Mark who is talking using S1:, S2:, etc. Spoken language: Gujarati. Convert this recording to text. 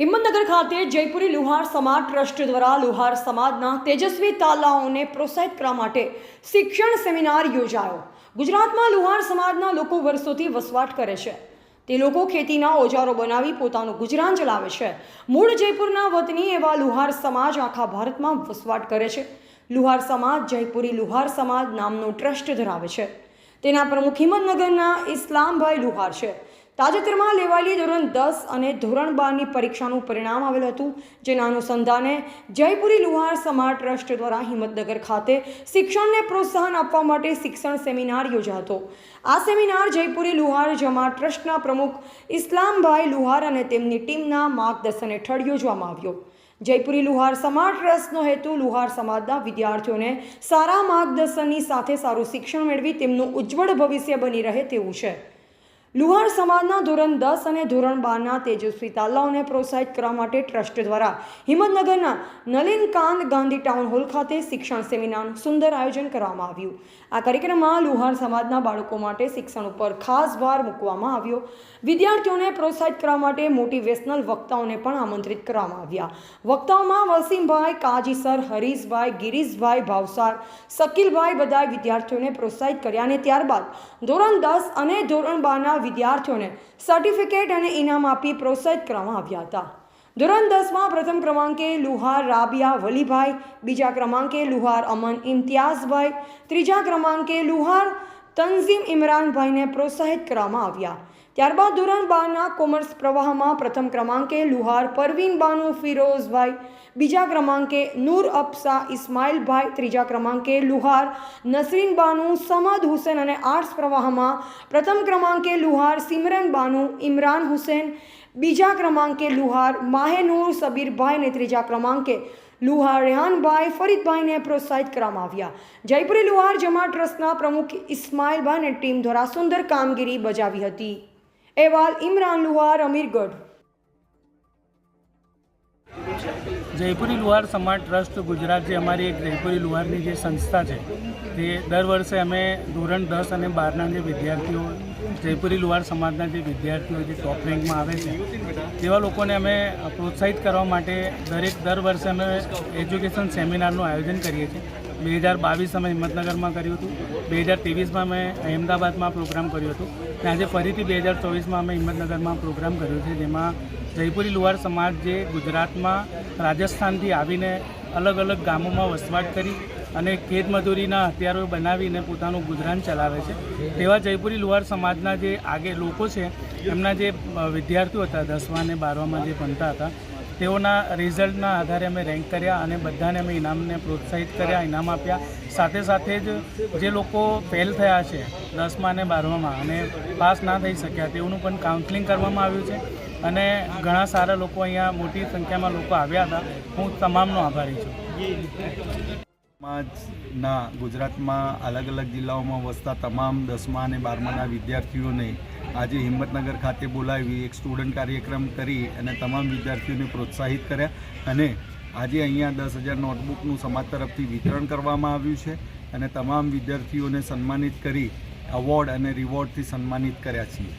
S1: હિંમતનગર ખાતે જયપુરી લુહાર સમાજ ટ્રસ્ટ દ્વારા લુહાર સમાજના તેજસ્વી તાલાઓને પ્રોત્સાહિત કરવા માટે શિક્ષણ સેમિનાર યોજાયો. ગુજરાતમાં લુહાર સમાજના લોકો વર્ષોથી વસવાટ કરે છે. તે લોકો ખેતીના ઓજારો બનાવી પોતાનું ગુજરાન ચલાવે છે. મૂળ જયપુરના વતની એવા લુહાર સમાજ આખા ભારતમાં વસવાટ કરે છે. લુહાર સમાજ જયપુરી લુહાર સમાજ નામનો ટ્રસ્ટ ધરાવે છે. તેના પ્રમુખ હિંમતનગરના ઇસ્લામભાઈ લુહાર છે. તાજેતરમાં લેવાયેલી ધોરણ દસ અને ધોરણ બારની પરીક્ષાનું પરિણામ આવેલું હતું, જેના અનુસંધાને જયપુરી લુહાર સમાજ ટ્રસ્ટ દ્વારા હિંમતનગર ખાતે શિક્ષણને પ્રોત્સાહન આપવા માટે શિક્ષણ સેમિનાર યોજાતો. આ સેમિનાર જયપુરી લુહાર જમા ટ્રસ્ટના પ્રમુખ ઇસ્લામભાઈ લુહાર અને તેમની ટીમના માર્ગદર્શન હેઠળ યોજવામાં આવ્યો. જયપુરી લુહાર સમાજ ટ્રસ્ટનો હેતુ લુહાર સમાજના વિદ્યાર્થીઓને સારા માર્ગદર્શનની સાથે સારું શિક્ષણ મેળવી તેમનું ઉજ્જવળ ભવિષ્ય બની રહે તેવું છે. લુહાર સમાજના ધોરણ દસ અને ધોરણ બારના તેજસ્વી તાલાઓને પ્રોત્સાહિત કરવા માટે ટ્રસ્ટ દ્વારા હિંમતનગરના નલિનકાંત ગાંધી ટાઉન હોલ ખાતે શિક્ષણ સેમિનારનું સુંદર આયોજન કરવામાં આવ્યું. આ કાર્યક્રમમાં લુહાર સમાજના બાળકો માટે શિક્ષણ ઉપર ખાસ ભાર મૂકવામાં આવ્યો. વિદ્યાર્થીઓને પ્રોત્સાહિત કરવા માટે મોટિવેશનલ વક્તાઓને પણ આમંત્રિત કરવામાં આવ્યા. વક્તાઓમાં વસીમભાઈ કાજીસર, હરીશભાઈ, ગિરીશભાઈ ભાવસાર, શકીલભાઈ બધાએ વિદ્યાર્થીઓને પ્રોત્સાહિત કર્યા અને ત્યારબાદ ધોરણ દસ અને ધોરણ બારના વિદ્યાર્થીઓને સર્ટિફિકેટ અને ઇનામ આપી પ્રોત્સાહિત કરવામાં આવ્યા હતા. ધોરણ દસમાં પ્રથમ ક્રમાંકે લુહાર રાબિયા વલીભાઈ, બીજા ક્રમાંકે લુહાર અમન ઇમ્તિયાઝભાઈ, ત્રીજા ક્રમાંકે લુહાર તંઝીમ ઇમરાનભાઈને પ્રોત્સાહિત કરવામાં આવ્યા. ત્યારબાદ ધોરણ બારના કોમર્સ પ્રવાહમાં પ્રથમ ક્રમાંકે લુહાર પરવીન બાનુ ફિરોઝભાઈ, બીજા ક્રમાંકે નૂર અપ્સા ઇસ્માઇલભાઈ, ત્રીજા ક્રમાંકે લુહાર નસરીન બાનુ, સમદ હુસેન અને આર્ટ્સ પ્રવાહમાં પ્રથમ ક્રમાંકે લુહાર સિમરન બાનુ, ઇમરાન હુસેન, બીજા ક્રમાંકે લુહાર માહેનૂર સબીરભાઈ અને ત્રીજા ક્રમાંકે લુહાર રેહાનભાઈ ફરીદભાઈને પ્રોત્સાહિત કરવામાં આવ્યા. જયપુરી લુહાર જમા ટ્રસ્ટના પ્રમુખ ઇસ્માઇલભાઈ અને ટીમ દ્વારા સુંદર કામગીરી બજાવી હતી. અહેવાલ ઇમરાન લુહાર, અમીરગઢ.
S2: જયપુરી લુહાર સમાજ ટ્રસ્ટ ગુજરાત જે અમારી એક જયપુરી લુહારની જે સંસ્થા છે, તે દર વર્ષે અમે ધોરણ દસ અને બારના જે વિદ્યાર્થીઓ, જયપુરી લુહાર સમાજના જે વિદ્યાર્થીઓ જે ટોપ રેન્કમાં આવે છે, તેવા લોકોને અમે પ્રોત્સાહિત કરવા માટે દરેક દર વર્ષે અમે એજ્યુકેશન સેમિનારનું આયોજન કરીએ છીએ. બે હજાર બાવીસ અમે હિંમતનગરમાં કર્યું હતું. બે હજાર ત્રેવીસમાં મેં અહેમદાબાદમાં પ્રોગ્રામ કર્યું હતું. અને આજે ફરીથી બે હજાર ચોવીસમાં અમે હિંમતનગરમાં પ્રોગ્રામ કર્યો છે, જેમાં જયપુરી લુહાર સમાજ જે ગુજરાતમાં રાજસ્થાનથી આવીને અલગ અલગ ગામોમાં વસવાટ કરી અને ખેતમજૂરીના હથિયારો બનાવીને પોતાનું ગુજરાન ચલાવે છે. તેવા જયપુરી લુહાર સમાજના જે આગે લોકો છે, એમના જે વિદ્યાર્થીઓ હતા દસમા અને બારમામાં જે ભણતા હતા તેઓના રિઝલ્ટના આધારે અમે રેન્ક કર્યા અને બધાને અમે ઇનામને પ્રોત્સાહિત કર્યા, ઇનામ આપ્યા. સાથે સાથે જ જે લોકો ફેલ થયા છે, દસમા અને બારમામાં, અને પાસ ના થઈ શક્યા, તેઓનું પણ કાઉન્સલિંગ કરવામાં આવ્યું છે. અને ઘણા સારા લોકો અહીંયા મોટી સંખ્યામાં લોકો આવ્યા હતા. હું તમામનો આભારી છું.
S3: સમાજના ગુજરાતમાં અલગ અલગ જિલ્લાઓમાં વસતા તમામ દસમા અને બારમાના વિદ્યાર્થીઓને આજે હિંમતનગર ખાતે બોલાવી એક સ્ટુડન્ટ કાર્યક્રમ કરી અને તમામ વિદ્યાર્થીઓને પ્રોત્સાહિત કર્યા અને આજે અહીંયા દસ હજાર નોટબુકનું સમાજ તરફથી વિતરણ કરવામાં આવ્યું છે અને તમામ વિદ્યાર્થીઓને સન્માનિત કરી, એવોર્ડ અને રિવોર્ડથી સન્માનિત કર્યા છીએ.